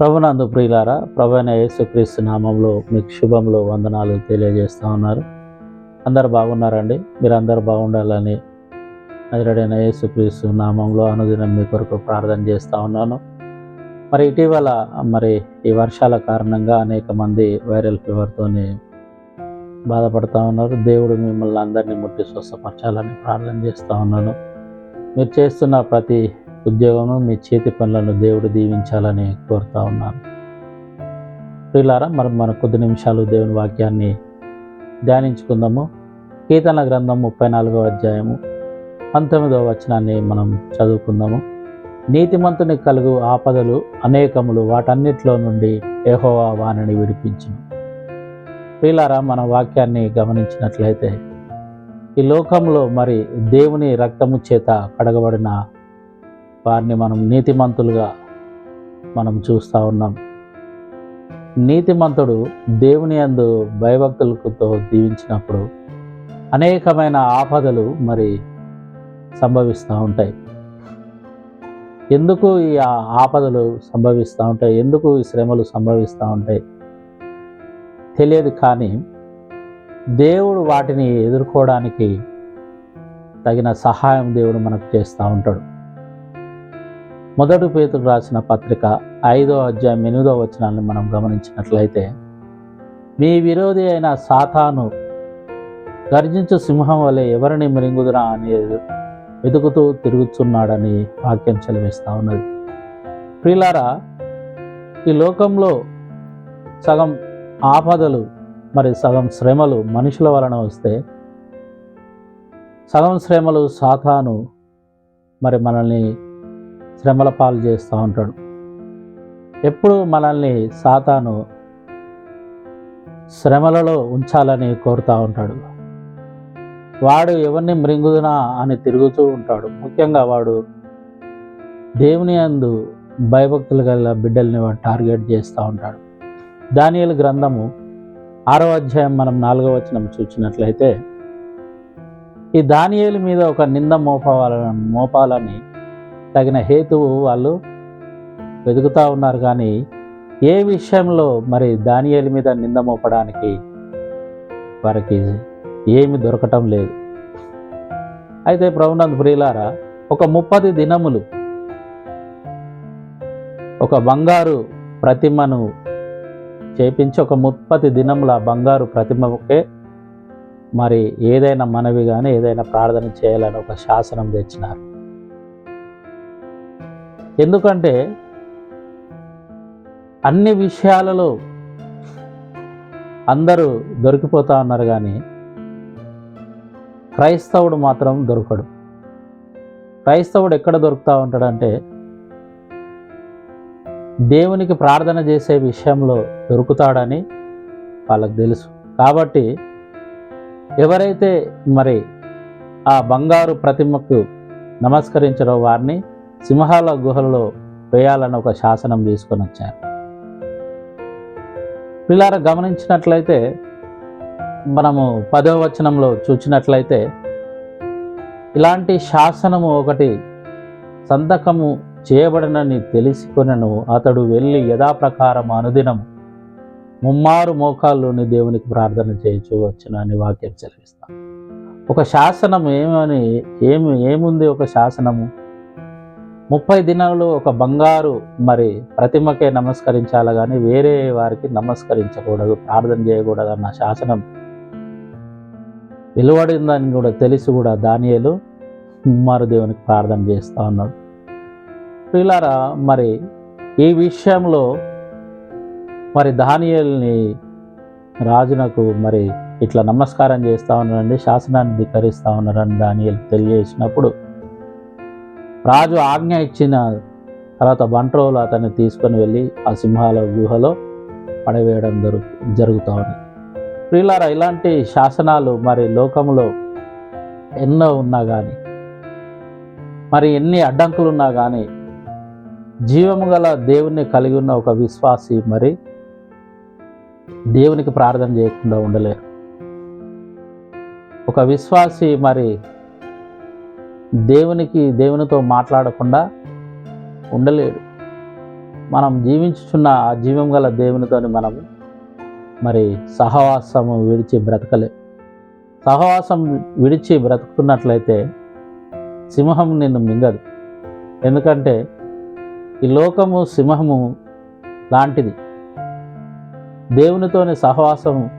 ప్రభునందు ప్రియులారా ప్రభైన యేసుక్రీస్తు నామంలో మీకు శుభంలో వందనాలు తెలియజేస్తూ ఉన్నారు. అందరు బాగున్నారండి? మీరు అందరు బాగుండాలని నజరడైన యేసుక్రీస్తు నామంలో అనుదినం మీ కొరకు ప్రార్థన చేస్తూ ఉన్నాను. మరి ఇటీవల మరి ఈ వర్షాల కారణంగా అనేక మంది వైరల్ ఫీవర్తోని బాధపడుతూ ఉన్నారు. దేవుడు మిమ్మల్ని అందరినీ ముట్టి స్వస్థపరచాలని ప్రార్థన చేస్తూ ఉన్నాను. మీరు చేస్తున్న ప్రతి ఉద్యోగంలో మీ చేతి పనులను దేవుడు దీవించాలని కోరుతా ఉన్నాను. ప్రియులారా మరి మన కొద్ది నిమిషాలు దేవుని వాక్యాన్ని ధ్యానించుకుందాము. కీర్తన గ్రంథం ముప్పై నాలుగవ అధ్యాయము పంతొమ్మిదవ వచనాన్ని మనం చదువుకుందాము. నీతిమంతుని కలుగు ఆపదలు అనేకములు వాటన్నిటిలో నుండి ఏహోవా వాణిని విడిపించును. ప్రియులారా మన వాక్యాన్ని గమనించినట్లయితే ఈ లోకంలో మరి దేవుని రక్తము చేత కడగబడిన వారిని మనం నీతిమంతులుగా మనం చూస్తూ ఉన్నాం. నీతిమంతుడు దేవుని అందు భయభక్తులతో దీవించినప్పుడు అనేకమైన ఆపదలు మరి సంభవిస్తూ ఉంటాయి. ఎందుకు ఈ ఆపదలు సంభవిస్తూ ఉంటాయి? ఎందుకు ఈ శ్రమలు సంభవిస్తూ ఉంటాయి? తెలియదు కానీ దేవుడు వాటిని ఎదుర్కోవడానికి తగిన సహాయం దేవుడు మనకు చేస్తూ ఉంటాడు. మొదటి పేతుడు రాసిన పత్రిక ఐదో అధ్యాయం ఎనిమిదో వచనాన్ని మనం గమనించినట్లయితే మీ విరోధి అయిన సాతాను గర్జించు సింహం వలె ఎవరిని మృంగుదురా అని వెతుకుతూ తిరుగుతున్నాడని వాక్యం చెలవిస్తూ ఉన్నది. ప్రిలారా ఈ లోకంలో సగం ఆపదలు మరి సగం శ్రమలు మనుషుల వలన వస్తే సగం శ్రమలు సాతాను మరి మనల్ని శ్రమల పాలు చేస్తూ ఉంటాడు. ఎప్పుడు మనల్ని సాతాను శ్రమలలో ఉంచాలని కోరుతూ ఉంటాడు. వాడు ఎవరిని మృంగుదునా అని తిరుగుతూ ఉంటాడు. ముఖ్యంగా వాడు దేవుని అందు భయభక్తులు గల బిడ్డల్ని వాడు టార్గెట్ చేస్తూ ఉంటాడు. దానియలు గ్రంథము ఆరో అధ్యాయం మనం నాలుగో వచనం చూసినట్లయితే ఈ దానియేలు మీద ఒక నింద మోపాలని మోపాలని తగిన హేతువు వాళ్ళు వెతుకుతూ ఉన్నారు కానీ ఏ విషయంలో మరి దానియాల మీద నింద మోపడానికి వారికి ఏమి దొరకటం లేదు. అయితే ప్రభునంద్ ప్రియులారా ఒక ముప్పది దినములు ఒక బంగారు ప్రతిమను చేపించి ఒక ముప్పది దినముల బంగారు ప్రతిమకే మరి ఏదైనా మనవి కానీ ఏదైనా ప్రార్థన చేయాలని ఒక శాసనం తెచ్చినారు. ఎందుకంటే అన్ని విషయాలలో అందరూ దొరికిపోతా ఉన్నారు కానీ క్రైస్తవుడు మాత్రం దొరకడు. క్రైస్తవుడు ఎక్కడ దొరుకుతూ ఉంటాడంటే దేవునికి ప్రార్థన చేసే విషయంలో దొరుకుతాడని వాళ్ళకు తెలుసు. కాబట్టి ఎవరైతే మరి ఆ బంగారు ప్రతిమకు నమస్కరించడో వారిని సింహాల గుహలలో వేయాలని ఒక శాసనం తీసుకొని వచ్చారు. పిల్లార గమనించినట్లయితే మనము పదవ వచనంలో చూచినట్లయితే ఇలాంటి శాసనము ఒకటి సంతకము చేయబడినని తెలుసుకొనను అతడు వెళ్ళి యథాప్రకారం అనుదినం ముమ్మారు మోకాల్లోని దేవునికి ప్రార్థన చేయొచ్చు వచ్చిన అని వాక్యం చదివిస్తాం ఒక శాసనం ఏమని ఏమి ఏముంది ఒక శాసనము? ముప్పై దినాలు ఒక బంగారు మరి ప్రతిమకే నమస్కరించాలి కానీ వేరే వారికి నమస్కరించకూడదు ప్రార్థన చేయకూడదు అన్న శాసనం వెలువడిందని కూడా తెలిసి కూడా దానియలు ముమ్మారు దేవునికి ప్రార్థన చేస్తూ ఉన్నాడు. పిల్లారా మరి ఈ విషయంలో మరి దానియల్ని రాజునకు మరి ఇట్లా నమస్కారం చేస్తూ ఉన్నారండి శాసనాన్ని ధిక్కరిస్తూ ఉన్నారని దానియలు తెలియజేసినప్పుడు రాజు ఆజ్ఞ ఇచ్చిన తర్వాత బంట్రోలు అతన్ని తీసుకొని వెళ్ళి ఆ సింహాల వ్యూహలో పడవేయడం జరుగు జరుగుతూ ఉంది. ప్రియులారా ఇలాంటి శాసనాలు మరి లోకంలో ఎన్నో ఉన్నా కానీ మరి ఎన్ని అడ్డంకులు ఉన్నా కానీ జీవము గల దేవుణ్ణి కలిగి ఉన్న ఒక విశ్వాసి మరి దేవునికి ప్రార్థన చేయకుండా ఉండలేరు. ఒక విశ్వాసి మరి దేవునికి దేవునితో మాట్లాడకుండా ఉండలేడు. మనం జీవించుచున్న ఆ జీవం గల దేవునితోని మనము మరి సహవాసము విడిచి బ్రతకలే. సహవాసం విడిచి బ్రతుకుతున్నట్లయితే సింహం నిన్ను మింగదు. ఎందుకంటే ఈ లోకము సింహము లాంటిది. దేవునితోని సహవాసం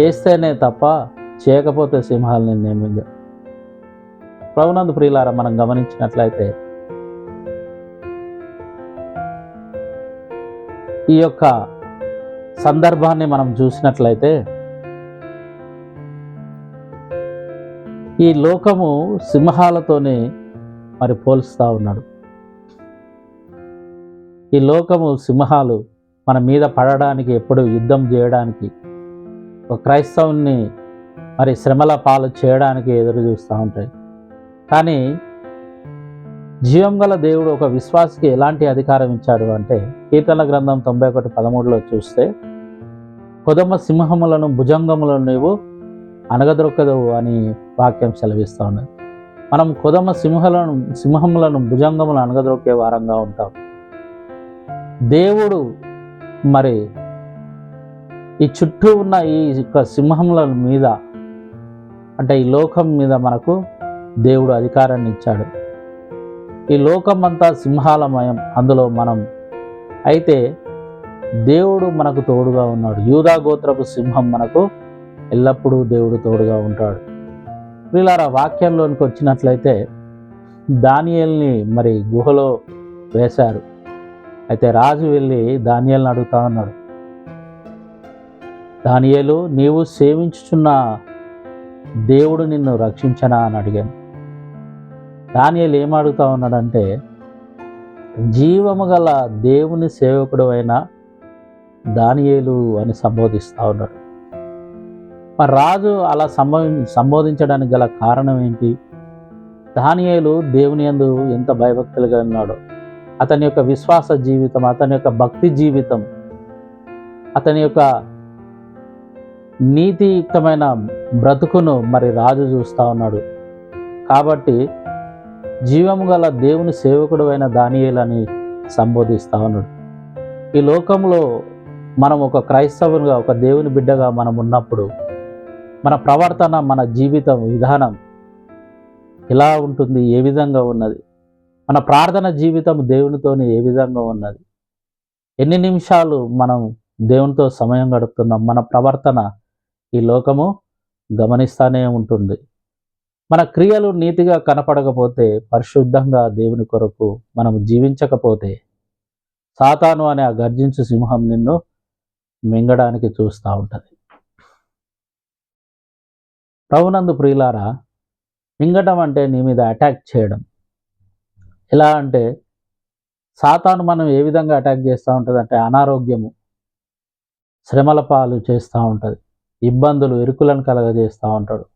చేస్తేనే తప్ప చేయకపోతే సింహాలు మింగదు ప్రభునందు ప్రియులారా మనం గమనించినట్లయితే ఈ యొక్క సందర్భాన్ని మనం చూసినట్లయితే ఈ లోకము సింహాలతోనే మరి పోల్స్తూ ఉన్నాడు. ఈ లోకము సింహాలు మన మీద పడడానికి ఎప్పుడు యుద్ధం చేయడానికి ఒక క్రైస్తవుని మరి శ్రమల పాలు చేయడానికి ఎదురు చూస్తూ ఉంటాయి. కానీ జీవం గల దేవుడు ఒక విశ్వాసికి ఎలాంటి అధికారం ఇచ్చాడు అంటే కీర్తన గ్రంథం తొంభై ఒకటి పదమూడులో చూస్తే కొదమ సింహములను భుజంగములను నీవు అనగదొక్కదవు అని వాక్యం సెలవిస్తూ ఉన్నది. మనం కొదమ సింహలను సింహములను భుజంగములను అనగదొక్కే వారంగా ఉంటాం. దేవుడు మరి ఈ చుట్టూ ఉన్న ఈ యొక్క సింహముల మీద అంటే ఈ లోకం మీద మనకు దేవుడు అధికారాన్ని ఇచ్చాడు. ఈ లోకం అంతా సింహాలమయం. అందులో మనం అయితే దేవుడు మనకు తోడుగా ఉన్నాడు. యూదా గోత్రపు సింహం మనకు ఎల్లప్పుడూ దేవుడు తోడుగా ఉంటాడు. వీళ్ళారా వాక్యంలోనికి వచ్చినట్లయితే దానియల్ని మరి గుహలో వేశారు. అయితే రాజు వెళ్ళి దానియల్ని అడుగుతా ఉన్నాడు. దానియలు నీవు సేవించుచున్న దేవుడు నిన్ను రక్షించనా? అని అడిగాను. దానియలు ఏం అడుగుతా ఉన్నాడంటే జీవము గల దేవుని సేవకుడు అయిన దానియేలు అని సంబోధిస్తూ ఉన్నాడు. మరి రాజు అలా సంబో సంబోధించడానికి గల కారణం ఏంటి? దానియేలు దేవుని యందు ఎంత భయభక్తులుగా ఉన్నాడో అతని యొక్క విశ్వాస జీవితం అతని యొక్క భక్తి జీవితం అతని యొక్క నీతియుక్తమైన బ్రతుకును మరి రాజు చూస్తూ ఉన్నాడు. కాబట్టి జీవము గల దేవుని సేవకుడు అయిన దానియేలని సంబోధిస్తూ ఉన్నాడు. ఈ లోకంలో మనం ఒక క్రైస్తవునిగా ఒక దేవుని బిడ్డగా మనం ఉన్నప్పుడు మన ప్రవర్తన మన జీవితం విధానం ఎలా ఉంటుంది ఏ విధంగా ఉన్నది? మన ప్రార్థన జీవితం దేవునితోని ఏ విధంగా ఉన్నది? ఎన్ని నిమిషాలు మనం దేవునితో సమయం గడుపుతున్నాం? మన ప్రవర్తన ఈ లోకము గమనిస్తానే ఉంటుంది. మన క్రియలు నీతిగా కనపడకపోతే పరిశుద్ధంగా దేవుని కొరకు మనం జీవించకపోతే సాతాను అనే ఆ గర్జించు సింహం నిన్ను మింగడానికి చూస్తూ ఉంటుంది. ప్రభునందు ప్రియులారా మింగటం అంటే నీ మీద అటాక్ చేయడం. ఎలా అంటే సాతాను మనం ఏ విధంగా అటాక్ చేస్తూ ఉంటుంది అంటే అనారోగ్యము శ్రమల పాలు చేస్తూ ఉంటుంది ఇబ్బందులు ఎరుకులను కలగజేస్తూ ఉంటాడు.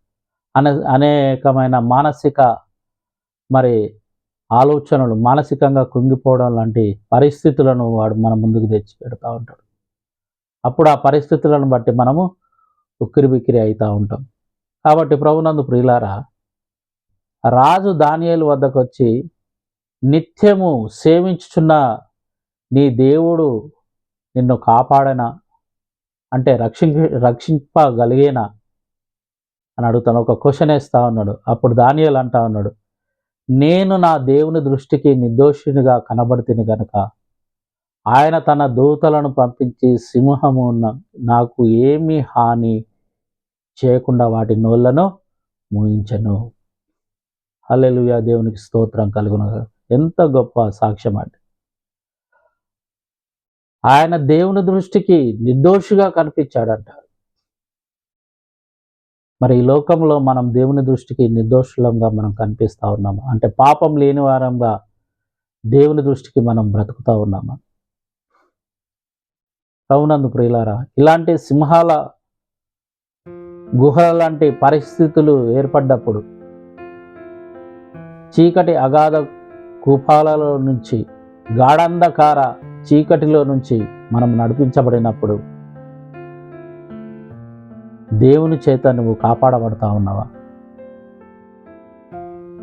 అనే అనేకమైన మానసిక మరి ఆలోచనలు మానసికంగా కుంగిపోవడం లాంటి పరిస్థితులను వాడు మన ముందుకు తెచ్చి పెడతా ఉంటాడు. అప్పుడు ఆ పరిస్థితులను బట్టి మనము ఉక్కిరి బిక్కిరి అవుతూ ఉంటాం. కాబట్టి ప్రభునందు ప్రియులారా రాజు దానియేలు వద్దకు వచ్చి నిత్యము సేవించుచున్న నీ దేవుడు నిన్ను కాపాడనా? అంటే రక్షించ రక్షింపగలిగేనా? అని అడుగుతాను. ఒక క్వశ్చన్ వేస్తా ఉన్నాడు. అప్పుడు దానియలు అంటా ఉన్నాడు. నేను నా దేవుని దృష్టికి నిర్దోషినిగా కనబడితిని గనుక ఆయన తన దూతలను పంపించి సింహము నాకు ఏమి హాని చేయకుండా వాటి నోళ్ళను మూయించను. హల్లెలూయా. దేవునికి స్తోత్రం కలుగును ఎంత గొప్ప సాక్ష్యం అంటే ఆయన దేవుని దృష్టికి నిర్దోషిగా కనిపించాడంట. మరి ఈ లోకంలో మనం దేవుని దృష్టికి నిర్దోషులంగా మనం కనిపిస్తూ ఉన్నాము? అంటే పాపం లేని వారంగా దేవుని దృష్టికి మనం బ్రతుకుతూ ఉన్నామా? రవునందు ప్రియులారా ఇలాంటి సింహాల గుహల లాంటి పరిస్థితులు ఏర్పడ్డప్పుడు చీకటి అగాధ కూపాలలో నుంచి గాఢంధకార చీకటిలో నుంచి మనం నడిపించబడినప్పుడు దేవుని చేత నువ్వు కాపాడబడతా ఉన్నావా?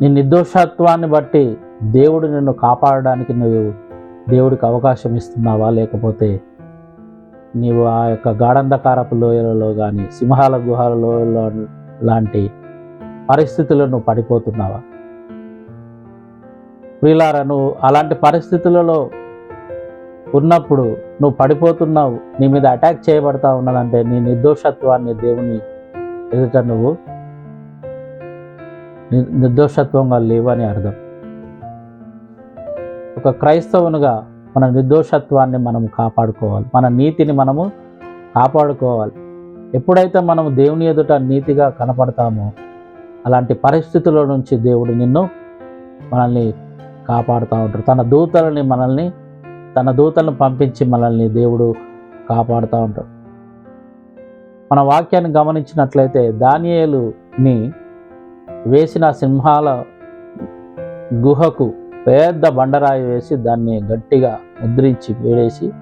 నీ నిర్దోషత్వాన్ని బట్టి దేవుడు నిన్ను కాపాడడానికి నువ్వు దేవుడికి అవకాశం ఇస్తున్నావా? లేకపోతే నీవు ఆ యొక్క గాఢంధకారపు లోయలలో కానీ సింహాల గుహాల లోయలో లాంటి పరిస్థితులను పడిపోతున్నావా? ప్రియులారా నువ్వు అలాంటి పరిస్థితులలో ఉన్నప్పుడు నువ్వు పడిపోతున్నావు నీ మీద అటాక్ చేయబడతా ఉన్నదంటే నీ నిర్దోషత్వాన్ని దేవుని ఎదుట నువ్వు ని- నిర్దోషత్వంగా లేవని అర్థం. ఒక క్రైస్తవునిగా మన నిర్దోషత్వాన్ని మనం కాపాడుకోవాలి. మన నీతిని మనము కాపాడుకోవాలి. ఎప్పుడైతే మనం దేవుని ఎదుట నీతిగా కనపడతామో అలాంటి పరిస్థితుల నుంచి దేవుడు నిన్ను మనల్ని కాపాడుతూ ఉంటాడు. తన దూతలని మనల్ని తన దూతలను పంపించి మనల్ని దేవుడు కాపాడుతూ ఉంటాడు. మన వాక్యాన్ని గమనించినట్లయితే దానియేలుని వేసిన సింహాల గుహకు పెద్ద బండరాయి వేసి దాన్ని గట్టిగా ముద్రించి వేడేసి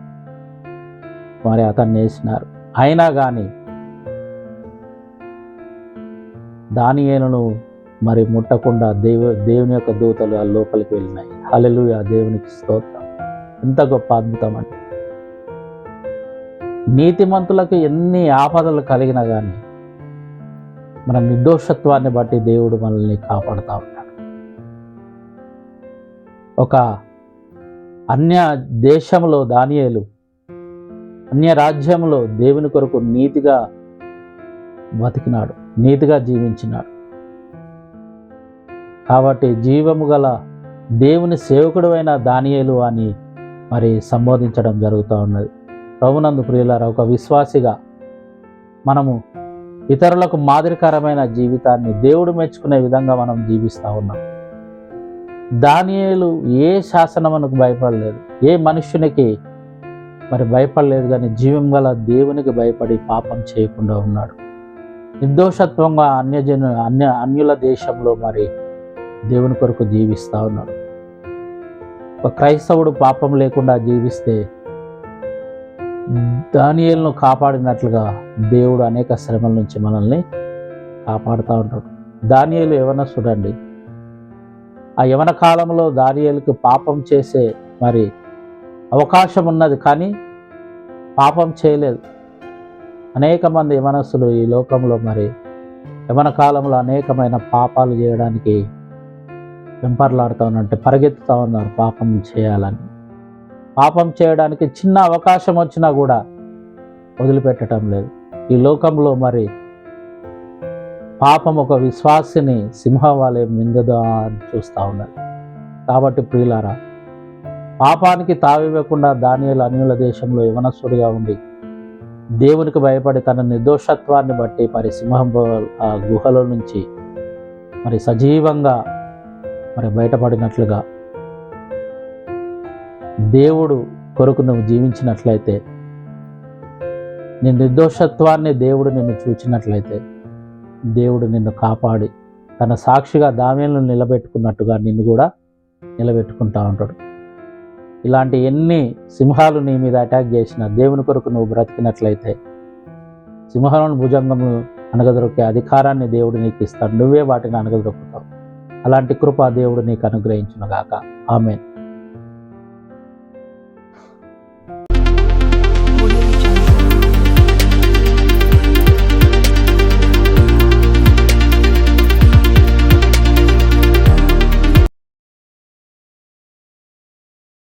మరి అతన్ని వేసినారు. అయినా కానీ దానియేలును మరి ముట్టకుండా దేవు దేవుని యొక్క దూతలు ఆ లోపలికి వెళ్ళినాయి. హలెలు ఆ దేవునికి స్తోత్రం. ఎంత గొప్ప అద్భుతం అంటే నీతిమంతులకు ఎన్ని ఆపదలు కలిగినా కానీ మన నిర్దోషత్వాన్ని బట్టి దేవుడు మనల్ని కాపాడుతూ ఉంటాడు ఒక అన్య దేశంలో దానియేలు అన్య రాజ్యంలో దేవుని కొరకు నీతిగా బతికినాడు నీతిగా జీవించినాడు. కాబట్టి జీవము గల దేవుని సేవకుడు అయిన దానియేలు అని మరి సంబోధించడం జరుగుతూ ఉన్నది. ప్రభునందు ప్రియులారా ఒక విశ్వాసిగా మనము ఇతరులకు మాదిరికరమైన జీవితాన్ని దేవుడు మెచ్చుకునే విధంగా మనం జీవిస్తూ ఉన్నాం. దానియేలు ఏ శాసనమునకు భయపడలేదు ఏ మనుష్యునికి మరి భయపడలేదు కానీ జీవం గల దేవునికి భయపడి పాపం చేయకుండా ఉన్నాడు. నిర్దోషత్వంగా అన్యజను అన్య అన్యుల దేశంలో మరి దేవుని కొరకు జీవిస్తూ ఉన్నాడు. ఒక క్రైస్తవుడు పాపం లేకుండా జీవిస్తే దానియలను కాపాడినట్లుగా దేవుడు అనేక శ్రమల నుంచి మనల్ని కాపాడుతూ ఉంటాడు. దానియలు యవన చూడండి. ఆ యవన కాలంలో దానియలకు పాపం చేసే మరి అవకాశం ఉన్నది కానీ పాపం చేయలేదు. అనేక మంది యవనస్సులు ఈ లోకంలో మరి యవన కాలంలో అనేకమైన పాపాలు చేయడానికి వెంపర్లాడుతూ ఉన్నట్టు పరిగెత్తుతూ ఉన్నారు పాపం చేయాలని. పాపం చేయడానికి చిన్న అవకాశం వచ్చినా కూడా వదిలిపెట్టడం లేదు. ఈ లోకంలో మరి పాపం ఒక విశ్వాసిని సింహవాలయం మింగదా అని చూస్తూ ఉన్నది కాబట్టి ప్రియులారా పాపానికి తావివ్వకుండా దానియలు అన్యుల దేశంలో యవనస్సుడిగా ఉండి దేవునికి భయపడి తన నిర్దోషత్వాన్ని బట్టి మరి సింహం ఆ గుహలో నుంచి మరి సజీవంగా మరి బయటపడినట్లుగా. దేవుడు కొరకు నువ్వు జీవించినట్లయితే నీ నిర్దోషత్వాన్ని దేవుడు నిన్ను చూచినట్లయితే దేవుడు నిన్ను కాపాడి తన సాక్షిగా దామేలను నిలబెట్టుకున్నట్టుగా నిన్ను కూడా నిలబెట్టుకుంటా ఉంటాడు. ఇలాంటి ఎన్ని సింహాలు నీ మీద అటాక్ చేసిన దేవుని కొరకు నువ్వు బ్రతికినట్లయితే సింహాలను భుజంగము అనగదొరికే అధికారాన్ని దేవుడు నీకు ఇస్తాడు. నువ్వే వాటిని అనగదొరుకుతావు అలాంటి కృప దేవుడు నీకు అనుగ్రహించునుగాక. ఆమెన్.